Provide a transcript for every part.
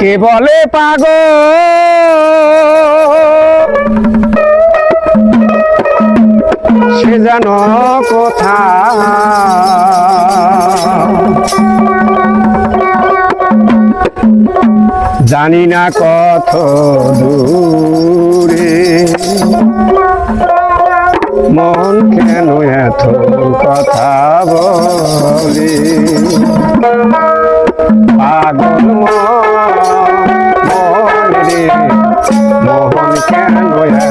কে বলে পাগ সে যেন কোথা জানি না কত দূরে। মন কেন এত কথা বলে?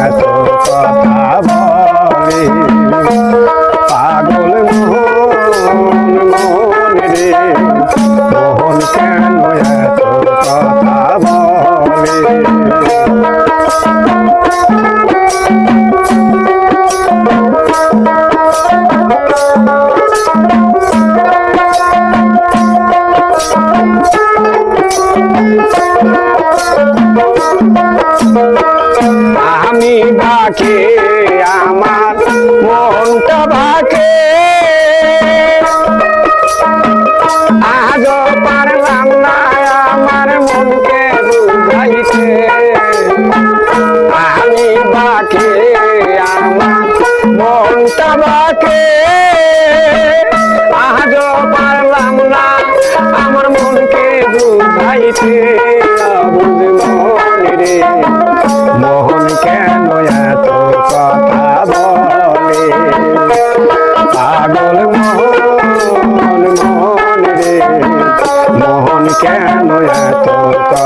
এত কথা বলে। বাকে আমার মনটা বাকে। আজ পারলাম না আমার মনকে বুঝাইতে। আমি বাকে, আমার মনটা বাকে। আজ পারলাম না আমার মনকে বুঝাইতে। কেন এত কথা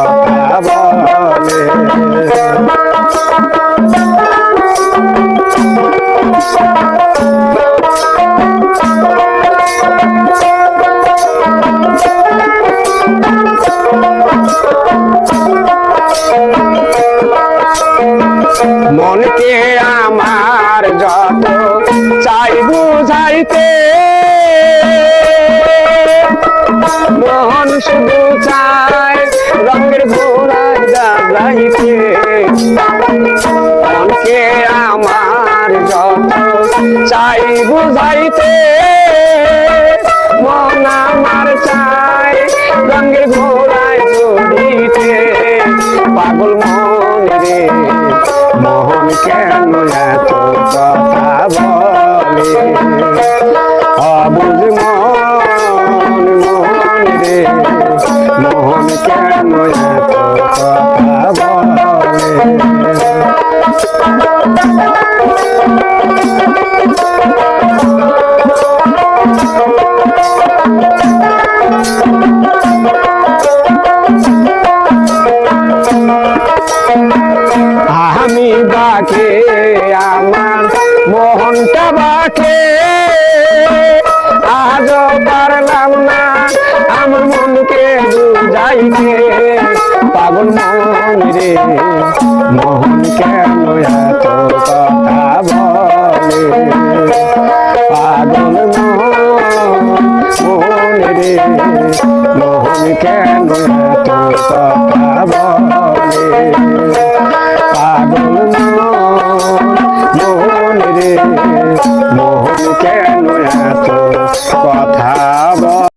বলে? মনকে আমার যত চাই বুঝাইতে। রে। মোহন কেন এত কথা বলে? মোহনটা বাকে আজ পারলাম না, আমার মনকে বুঝাইতে। পাগল মন রে মোহন কেন এত কথা বলে? পাগল মন রে মোহন কেন এত কথা বলে?